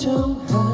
就好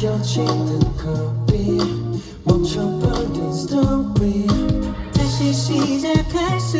느껴지는 거리 멈춰버린 스토리. 다시 시작할 수